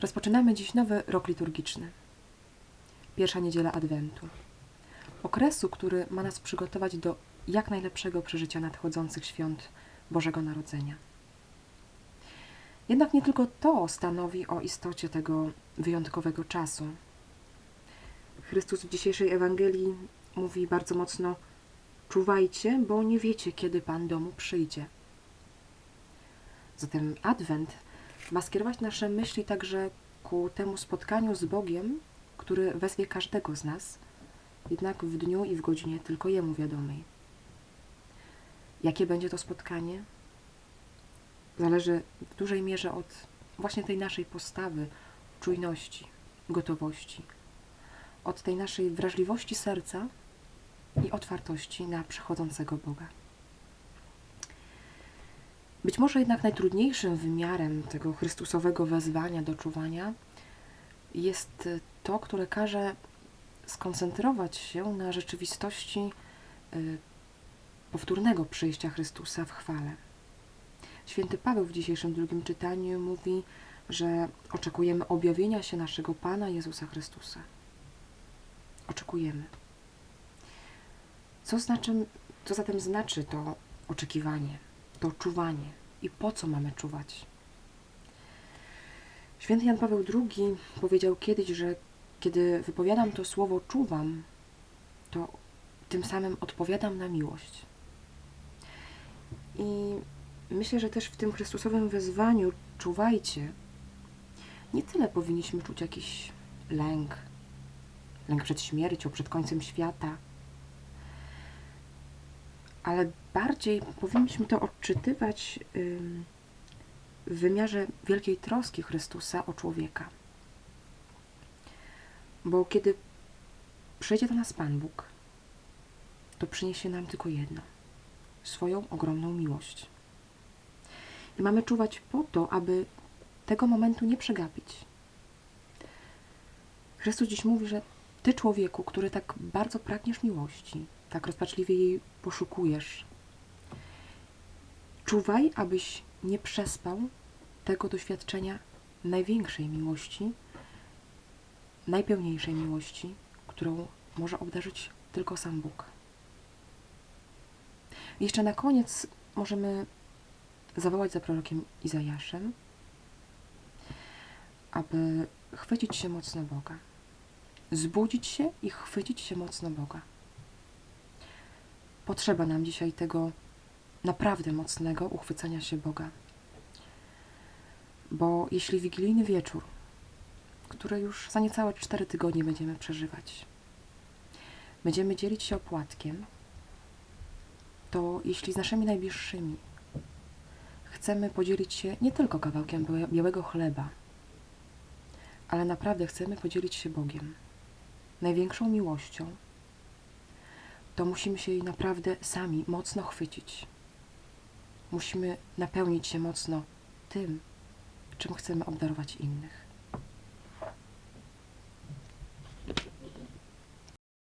Rozpoczynamy dziś nowy rok liturgiczny. Pierwsza niedziela Adwentu. Okresu, który ma nas przygotować do jak najlepszego przeżycia nadchodzących świąt Bożego Narodzenia. Jednak nie tylko to stanowi o istocie tego wyjątkowego czasu. Chrystus w dzisiejszej Ewangelii mówi bardzo mocno: Czuwajcie, bo nie wiecie, kiedy Pan domu przyjdzie. Zatem Adwent ma skierować nasze myśli także ku temu spotkaniu z Bogiem, który wezwie każdego z nas, jednak w dniu i w godzinie tylko Jemu wiadomej. Jakie będzie to spotkanie? Zależy w dużej mierze od właśnie tej naszej postawy, czujności, gotowości, od tej naszej wrażliwości serca i otwartości na przychodzącego Boga. Być może jednak najtrudniejszym wymiarem tego Chrystusowego wezwania do czuwania jest to, które każe skoncentrować się na rzeczywistości y, powtórnego przyjścia Chrystusa w chwale. Święty Paweł w dzisiejszym drugim czytaniu mówi, że oczekujemy objawienia się naszego Pana Jezusa Chrystusa. Oczekujemy. Co, znaczy, co zatem znaczy to oczekiwanie, to czuwanie i po co mamy czuwać? Święty Jan Paweł II powiedział kiedyś, że kiedy wypowiadam to słowo czuwam, to tym samym odpowiadam na miłość. I myślę, że też w tym Chrystusowym wezwaniu czuwajcie, nie tyle powinniśmy czuć jakiś lęk, lęk przed śmiercią, przed końcem świata, ale bardziej powinniśmy to odczytywać w wymiarze wielkiej troski Chrystusa o człowieka. Bo kiedy przyjdzie do nas Pan Bóg, to przyniesie nam tylko jedno swoją ogromną miłość. I mamy czuwać po to, aby tego momentu nie przegapić. Chrystus dziś mówi, że Ty, człowieku, który tak bardzo pragniesz miłości, tak rozpaczliwie jej poszukujesz, czuwaj, abyś nie przespał tego doświadczenia największej miłości, najpełniejszej miłości, którą może obdarzyć tylko sam Bóg. Jeszcze na koniec możemy zawołać za prorokiem Izajaszem, aby chwycić się mocno Boga. Zbudzić się i chwycić się mocno Boga. Potrzeba nam dzisiaj tego naprawdę mocnego uchwycenia się Boga. Bo jeśli wigilijny wieczór, który już za niecałe cztery tygodnie będziemy przeżywać, będziemy dzielić się opłatkiem, to jeśli z naszymi najbliższymi chcemy podzielić się nie tylko kawałkiem białego chleba, ale naprawdę chcemy podzielić się Bogiem, największą miłością, to musimy się jej naprawdę sami mocno chwycić. Musimy napełnić się mocno tym, czym chcemy obdarować innych.